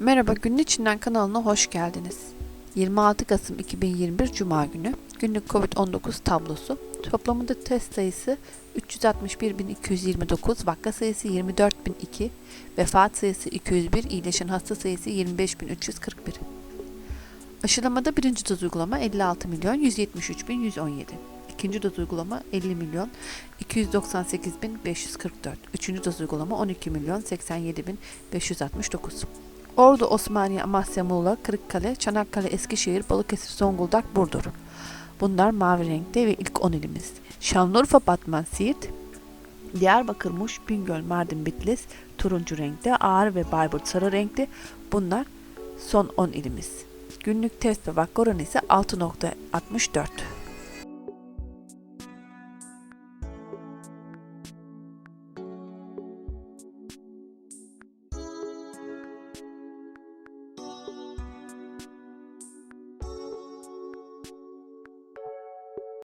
Merhaba Günün İçinden kanalına hoş geldiniz. 26 Kasım 2021 Cuma günü günlük Covid-19 tablosu. Toplamında test sayısı 361.229, vaka sayısı 24.002, vefat sayısı 201, iyileşen hasta sayısı 25.341. Aşılamada birinci doz uygulama 56 milyon 173 bin 117. İkinci doz uygulama 50 milyon 298 bin 544. Üçüncü doz uygulama 12 milyon 87 bin 569. Ordu, Osmaniye, Amasya, Muğla, Kırıkkale, Çanakkale, Eskişehir, Balıkesir, Zonguldak, Burdur. Bunlar mavi renkte ve ilk 10 ilimiz. Şanlıurfa, Batman, Siirt, Diyarbakır, Muş, Bingöl, Mardin, Bitlis, turuncu renkte, Ağrı ve Bayburt sarı renkli. Bunlar son 10 ilimiz. Günlük test ve vaka oranı ise 6.64.